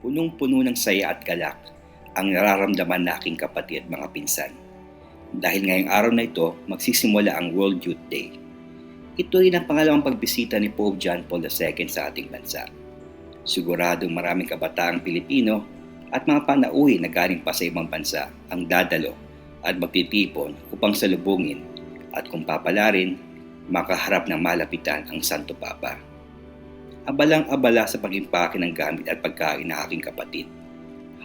Punong-puno ng saya at galak ang nararamdaman na aking kapatid at mga pinsan. Dahil ngayong araw na ito, magsisimula ang World Youth Day. Ito rin ang pangalawang pagbisita ni Pope John Paul II sa ating bansa. Siguradong maraming kabataang Pilipino at mga panauhi na galing pa sa ibang bansa ang dadalo at magtitipon upang salubungin at kung papalarin, makaharap ng malapitan ang Santo Papa. Abalang-abala sa pag-impake ng gamit at pagkain ng aking kapatid.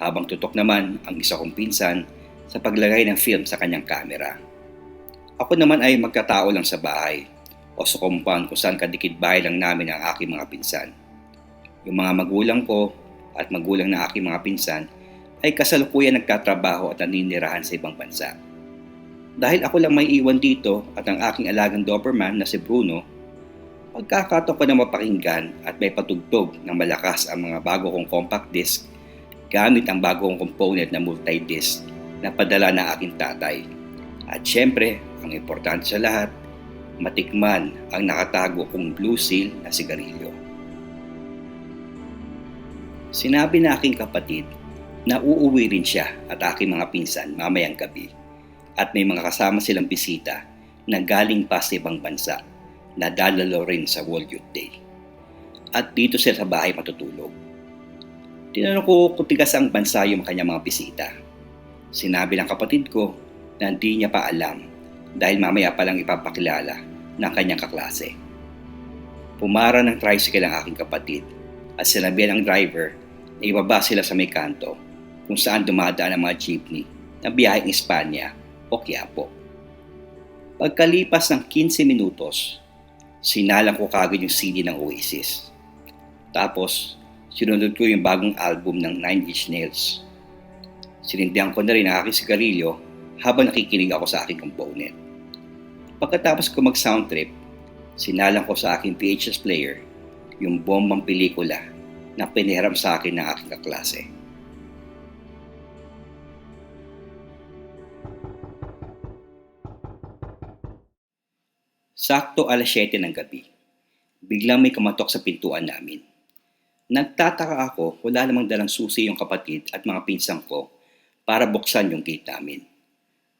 Habang tutok naman ang isa kong pinsan sa paglagay ng film sa kanyang kamera. Ako naman ay magkatao lang sa bahay o sa compound kung saan kadikit bahay lang namin ang aking mga pinsan. Yung mga magulang ko at magulang ng aking mga pinsan ay kasalukuyan nagtatrabaho at naninirahan sa ibang bansa. Dahil ako lang may iwan dito at ang aking alagang Doberman na si Bruno, pagkakataon ko na mapakinggan at may patugtog ng malakas ang mga bago kong compact disc gamit ang bago kong component na multi-disc na padala ng aking tatay. At syempre, ang importante sa lahat, matikman ang nakatago kong blue seal na sigarilyo. Sinabi na aking kapatid na uuwi rin siya at aking mga pinsan mamayang gabi at may mga kasama silang bisita na galing pa sa ibang bansa na dalalo rin sa World Youth Day. At dito sila sa bahay matutulog. Tinanong ko kung tigas ang bansa yung kanyang mga bisita. Sinabi ng kapatid ko na hindi niya pa alam dahil mamaya pa lang ipapakilala ng kanyang kaklase. Pumara ng tricycle ang aking kapatid at sinabihan ng driver na ibaba sila sa may kanto kung saan dumadaan ang mga jeepney na biyaheng Espanya o Quiapo. Pagkalipas ng 15 minutos, sinalang ko kagad yung CD ng Oasis. Tapos, sinunod ko yung bagong album ng Nine Inch Nails. Sinindihan ko na rin ang aking sigarilyo habang nakikinig ako sa aking component. Pagkatapos ko mag-sound trip, sinalang ko sa aking VHS player yung bombang pelikula na pinihiram sa akin ng aking kaklase. Sakto alas 7 ng gabi. Biglang may kumatok sa pintuan namin. Nagtataka ako, wala namang dalang susi yung kapatid at mga pinsang ko para buksan yung gate namin.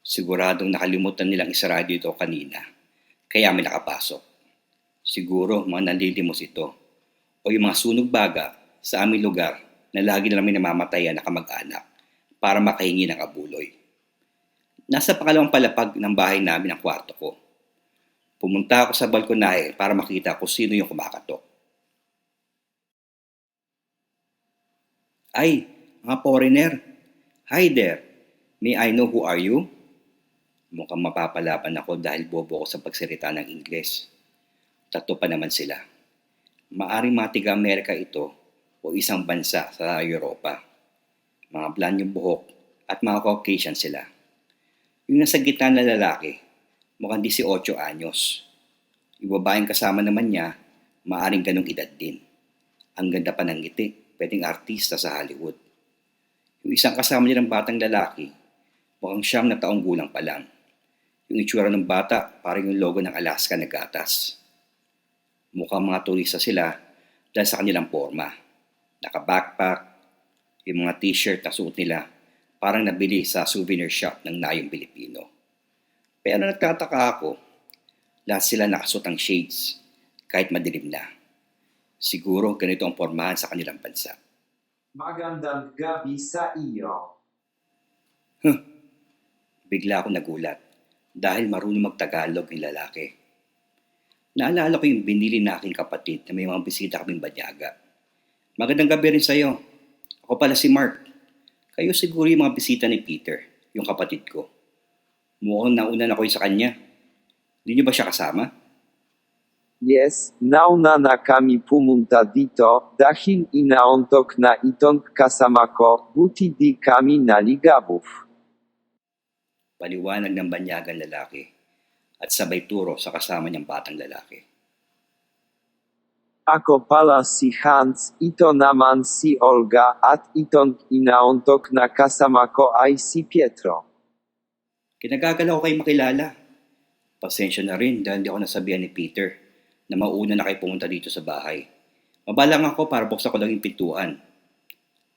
Siguradong nakalimutan nilang isarado ito kanina, kaya may nakapasok. Siguro mga nanlilimos ito o yung mga sunog baga sa aming lugar na lagi na namin namamatayan na kamag-anak para makahingi ng abuloy. Nasa pangalawang palapag ng bahay namin ang kwarto ko. Pumunta ako sa balkonahe para makita kung sino yung kumakatok. Ay, mga foreigner. Hi there. May I know who are you? Mukhang mapapalaban ako dahil bobo ako sa pagsalita ng Ingles. Tatlo pa naman sila. Maaring mga tiga-Amerika ito o isang bansa sa Europa. Mga blonde yung buhok at mga Caucasian sila. Yung nasa gitna na lalaki, mukhang 18 anyos. Yung kasama naman niya, maaring ganong edad din. Ang ganda pa ng ngiti, pwedeng artista sa Hollywood. Yung isang kasama nilang batang lalaki, mukhang siyam na taong gulang pa lang. Yung itsura ng bata, parang yung logo ng Alaska na gatas. Mukhang mga turista sila dahil sa kanilang forma. Naka-backpack, yung mga t-shirt na suot nila, parang nabili sa souvenir shop ng Nayong Pilipino. Pero nagtataka ako, lahat sila nakasuot ng shades, kahit madilim na. Siguro ganito ang pormahan sa kanilang bansa. Magandang gabi sa iyo. Bigla ako nagulat dahil marunong magtagalog yung lalaki. Naalala ko yung binili na aking kapatid na may mga bisita kaming banyaga. Magandang gabi rin sa'yo. Ako pala si Mark. Kayo siguro yung mga bisita ni Peter, yung kapatid ko. Mukhang nauna na ko sa kanya. Hindi niyo ba siya kasama? Yes, nauna na kami pumunta dito dahil inaontok na itong kasama ko, buti di kami naligabuf. Paliwanag ng banyagang lalaki at sabay turo sa kasama niyang batang lalaki. Ako pala si Hans, ito naman si Olga at itong inaontok na kasama ko ay si Pietro. Kinagagalaw ko kayo makilala. Pasensya na rin dahil hindi ako nasabihan ni Peter na mauna na kayo pumunta dito sa bahay. Mabalang ako para buksan ko lang yung pintuan.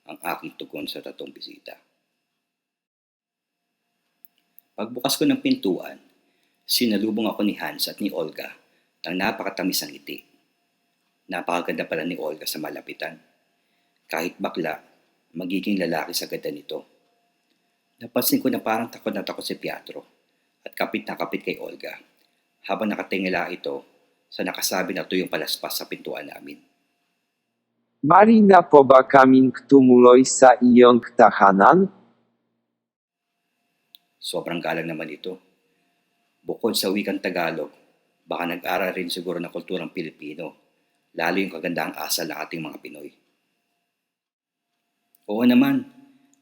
ang aking tugon sa tatong bisita. Pagbukas ko ng pintuan, sinalubong ako ni Hans at ni Olga ng napakatamis ang ngiti. Napakaganda pala ni Olga sa malapitan. Kahit bakla, magiging lalaki sa ganda nito. Napansin ko na parang takot na takot si Pietro at kapit na kapit kay Olga habang nakatingala ito sa nakasabi na tuyong palaspas sa pintuan namin. Marina po ba kaming tumuloy sa iyong tahanan? Sobrang galang naman ito. Bukod sa wikang Tagalog, baka nag-aral rin siguro ng kulturang Pilipino, lalo yung kagandahang asal ng ating mga Pinoy. Oo naman,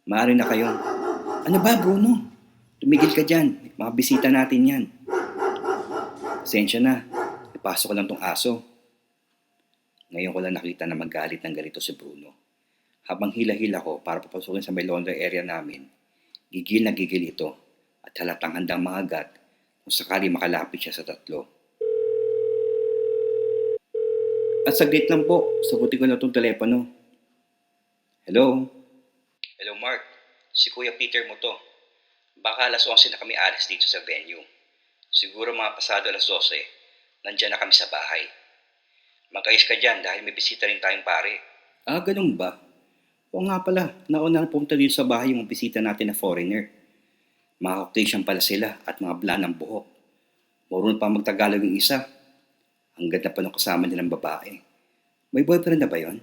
maaari na kayo. Ano ba, Bruno? Tumigil ka dyan. Mga bisita natin yan. Sensya na. Ipasok ko lang tong aso. Ngayon ko lang nakita na magalit ng ganito si Bruno. Habang hila-hila ko para papasukin sa may laundry area namin, gigil na gigil ito at halatang handang mangagat kung sakali makalapit siya sa tatlo. At saglit lang po, sagutin ko na itong telepono. Hello? Hello Mark, si Kuya Peter mo to. Baka alas 11 na kami alis dito sa venue. Siguro mga pasado alas 12, nandyan na kami sa bahay. Magkayos ka dyan dahil may bisita rin tayong pare. Ah, ganun ba? Oo nga pala, nauna na pumunta dito sa bahay yung bisita natin na foreigner. Mga Caucasian pala sila at mga blanang buhok. Marunong pa magtagalog yung isa. Ang ganda pa ng kasama nilang babae. May boyfriend na ba yon?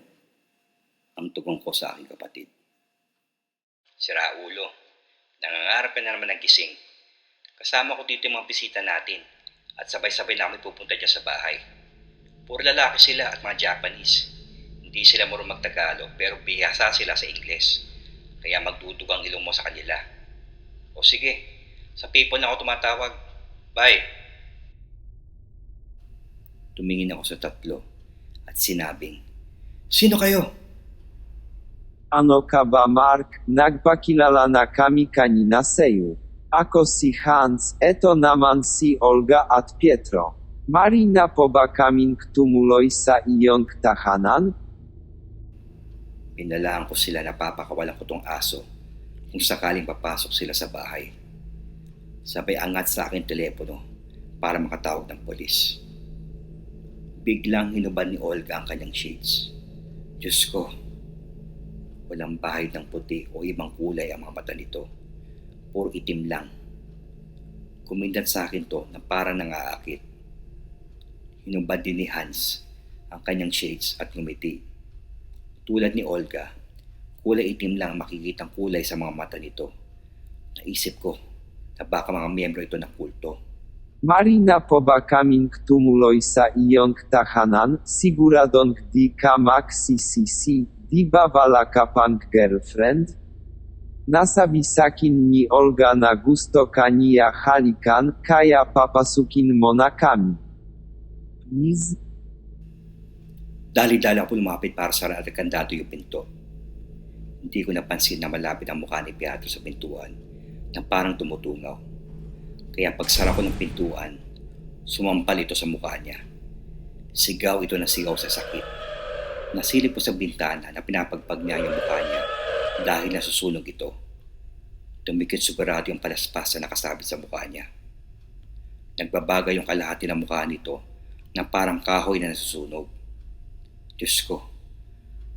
Ang tugon ko sa aking kapatid. Sira ulo. Nangangarap na naman ng gising. Kasama ko dito yung mga bisita natin at sabay-sabay na kami pupunta dyan sa bahay. Puro lalaki sila at mga Japanese. Hindi sila marunong magtagalog pero bihasa sila sa Ingles. Kaya magdudugang ilong mo sa kanila. O sige, sa people na ako tumatawag. Bye! Tumingin ako sa tatlo at sinabing, Sino kayo? Ano ka ba Mark, nagpakilala na kami kanina sa'yo. Ako si Hans, eto naman si Olga at Pietro. Marina po ba kaming tumuloy sa iyong tahanan? Pinalaan ko sila na papakawalan ko tong aso kung sakaling papasok sila sa bahay. Sabay angat sa akin telepono para makatawag ng polis. Biglang hinubad ni Olga ang kanyang shades. Diyos ko, walang bahid ng puti o ibang kulay ang mga mata nito. Puro itim lang. Kumindat sa akin to na parang nangaakit. Hinubad din ni Hans ang kanyang shades at ngumiti. Tulad ni Olga, kulay itim lang ang makikitang kulay sa mga mata nito. Naisip ko na baka mga miyembro ito ng kulto. Marina po ba kaming tumuloy sa iyong tahanan? Siguradong di ka magsisisi, di ba wala ka pang girlfriend? Nasabi sakin ni Olga na gusto ka niya halikan, kaya papasukin mo na kami. Please? Dali-dali ako lumapit para sa at kandado yung pinto. Hindi ko napansin na malapit ang mukha ni Pietro sa pintuan na parang tumutungaw. Kaya pagsara ko ng pintuan, sumampal ito sa mukha niya. Sigaw ito na sigaw sa sakit. Nasilip ko sa bintana na pinapagpag niya yung mukha niya dahil nasusunog ito. Tumikit sigurado yung palaspas na nakasabit sa mukha niya. Nagbabaga yung kalahati ng mukha nito na parang kahoy na nasusunog. Diyos ko,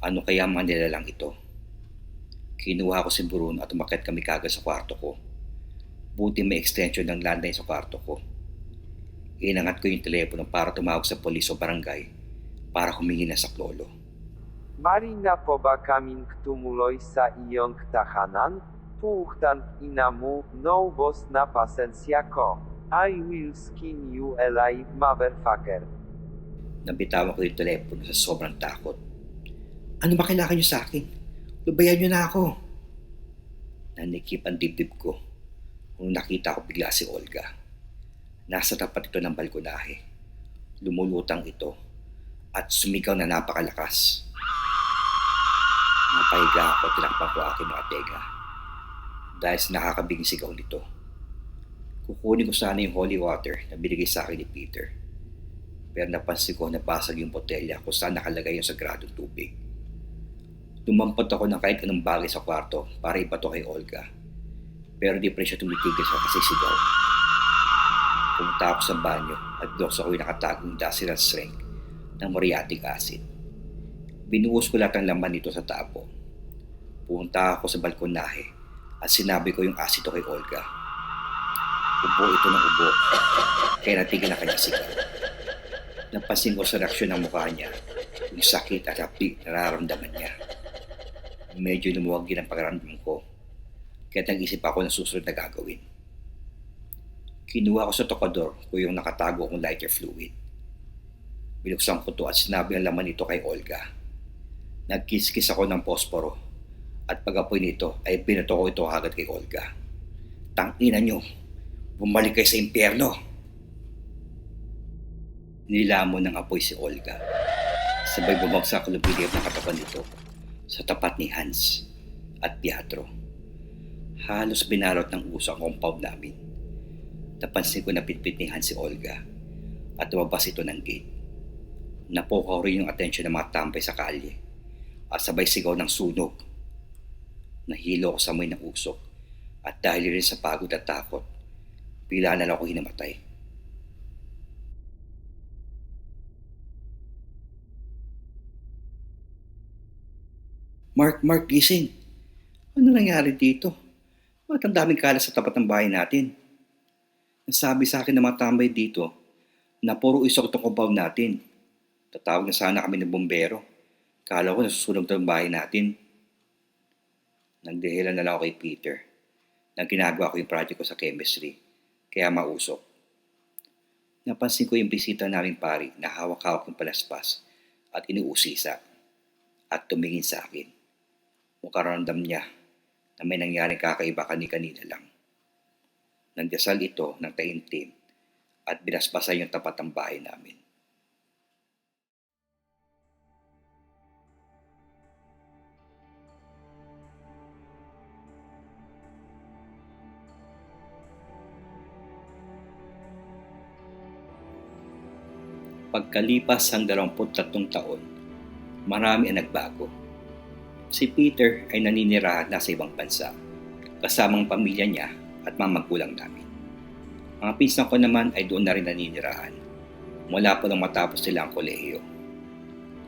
ano kaya mga nilalang ito? Kinuha ko si Bruno at umakit kami kagad sa kwarto ko. Buti may extension ng landline sa kwarto ko. Inangat ko yung telepono para tumawag sa polis o barangay para humingi na sa klolo. Marina po ba kaming tumuloy sa iyong tahanan? Puhtan ina mo, no boss na pasensya ko. I will skin you alive, motherfucker. Nabitawan ko yung telepono sa sobrang takot. Ano ba kailangan niyo sa akin? Lubayan niyo na ako. Nanikip ang dibdib ko nung nakita ko bigla si Olga. Nasa tapat ito ng balkonahe. Lumulutang ito at sumigaw na napakalakas. Napahiga ako tinakpan ko aking mga tega dahil sa nakakabiging sigaw nito. Kukunin ko sana yung holy water na binigay sa akin ni Peter. Pero napansin ko na basag yung botelya kung saan nakalagay yung sagradong tubig. Dumampot ako ng kahit anong bagay sa kwarto para ipato kay Olga. Pero di pa rin siya tumitigil sa kasisigaw. Pumunta ako sa banyo at doon ako yung nakatagong dasiral strength ng muriatic acid. Binuhos ko lahat ng laman nito sa tapo. Pumunta ako sa balkonahe at sinabi ko yung acid to kay Olga. Ubo ito ng ubo, kaya natigil na kanya sigaw. Napansin ko sa reaksyon ng mukha niya, yung sakit at hapdi na nararamdaman niya. Medyo lumuwag din ang pagkaramdam ko, kaya nag-isip ako ng susunod na gagawin. Kinuha ko sa tokador ko yung nakatago kong lighter fluid. Binuksan ko to at sinabi ang laman nito kay Olga. Nagkiskis ako ng posporo at pag-apoy nito ay binato ko ito agad kay Olga. Tangina nyo, bumalik kayo sa impyerno. Nilamon ng apoy si Olga. Sabay bumagsak ang lubilip ng katawan nito sa tapat ni Hans at Pietro. Halos binarot ng uso ang compound namin. Napansin ko na pitpit ni Hans si Olga at lumabas ito ng gate. Napukaw rin yung atensyon ng mga tambay sa kalye at sabay sigaw ng sunog. Nahilo ko sa amoy ng usok at dahil rin sa pagod at takot, bigla na lang ako hinamatay. Mark, Mark, gising. Ano nangyari dito? Bakit ang daming kalat sa tapat ng bahay natin? Nasabi sa akin ng mga tambay dito na puro isok itong compound natin. Tatawag na sana kami ng bombero. Kala ko nasusunog na bahay natin. Nagdehilan na lang ako kay Peter. Nang ginagawa ko yung project ko sa chemistry. Kaya mausok. Napansin ko yung bisita namin pari na hawak-hawak ng palaspas at inuusisa at tumingin sa akin. Mukaramdam niya na may nangyaring kakaiba kani-kanina lang. Nagdasal ito ng taimtim at binasbasan yung tapat ng bahay namin. Pagkalipas ang 23 taon, marami ang nagbago. Si Peter ay naninirahan na sa ibang bansa, kasamang pamilya niya at mga magulang namin. Mga pinsan ko naman ay doon na rin naninirahan, mula pa nang matapos sila ang kolehiyo.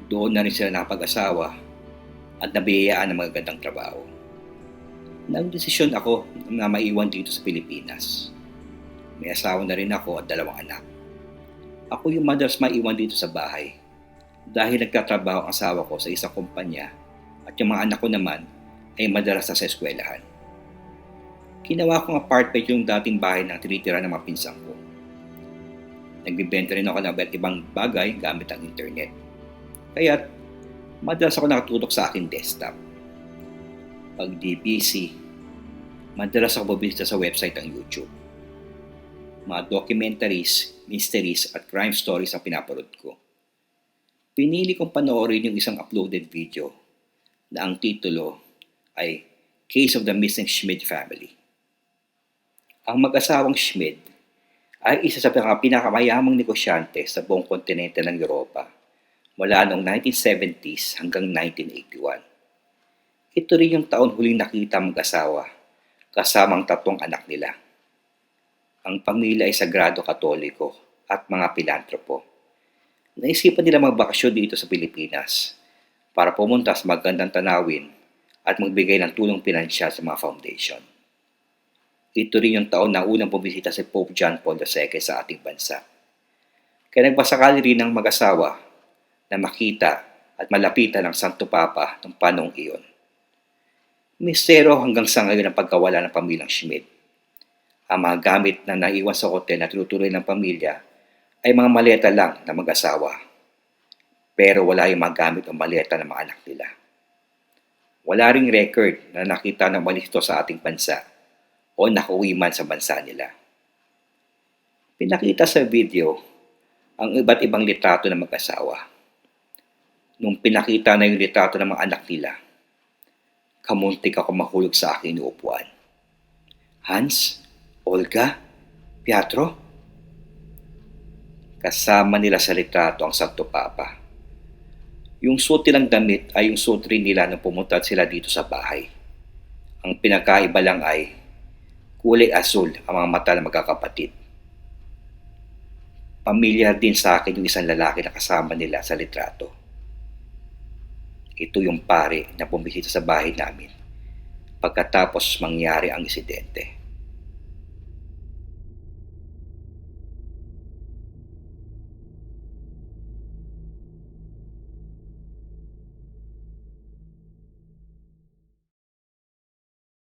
Doon na rin sila nakapag-asawa at nabiyayaan ng magagandang trabaho. Nagdesisyon ako na maiwan dito sa Pilipinas. May asawa na rin ako at dalawang anak. Ako yung madalas maiwan dito sa bahay dahil nagtatrabaho ang asawa ko sa isang kumpanya at yung mga anak ko naman ay madalas na sa eskwelahan. Ginawa kong apartment yung dating bahay ng tinitira ng mga pinsan ko. Nagbibenta rin ako ng iba't ibang bagay gamit ang internet. Kaya madalas ako nakatulog sa aking desktop. Pag busy, madalas ako bubisita sa website ng YouTube. Mga documentaries, mysteries at crime stories ang pinapanood ko. Pinili kong panoorin yung isang uploaded video na ang titulo ay Case of the Missing Schmid Family. Ang mag-asawang Schmid ay isa sa pinakamayamang negosyante sa buong kontinente ng Europa mula noong 1970s hanggang 1981. Ito rin yung taon huling nakita mag-asawa kasamang tatlong anak nila. Ang pamilya ay sagrado katoliko at mga pilantropo. Naisipan nila magbakasyon dito sa Pilipinas para pumunta sa magandang tanawin at magbigay ng tulong pinansyal sa mga foundation. Ito rin yung taon na unang bumisita si Pope John Paul II sa ating bansa. Kaya nagbasakali rin ng mag-asawa na makita at malapitan ng Santo Papa ng panong iyon. Mistero hanggang sa ngayon ang pagkawala ng pamilyang Schmidt. Ang mga gamit na naiwan sa hotel na tinutuloy ng pamilya ay mga maleta lang ng mag-asawa. Pero wala yung mga gamit o maleta ng mga anak nila. Wala ring record na nakita ng malis ito sa ating bansa o nakauwi man sa bansa nila. Pinakita sa video ang iba't ibang litrato ng mag-asawa. Nung pinakita na yung litrato ng mga anak nila, kamuntik ako mahulog sa aking upuan. Hans, Olga, Pietro, kasama nila sa litrato ang Santo Papa. Yung suot nilang damit ay yung suot rin nila nung pumunta sila dito sa bahay. Ang pinakaiba lang ay kulay asul ang mga mata ng magkakapatid. Pamilyar din sa akin yung isang lalaki na kasama nila sa litrato. Ito yung pare na bumisita sa bahay namin pagkatapos mangyari ang insidente.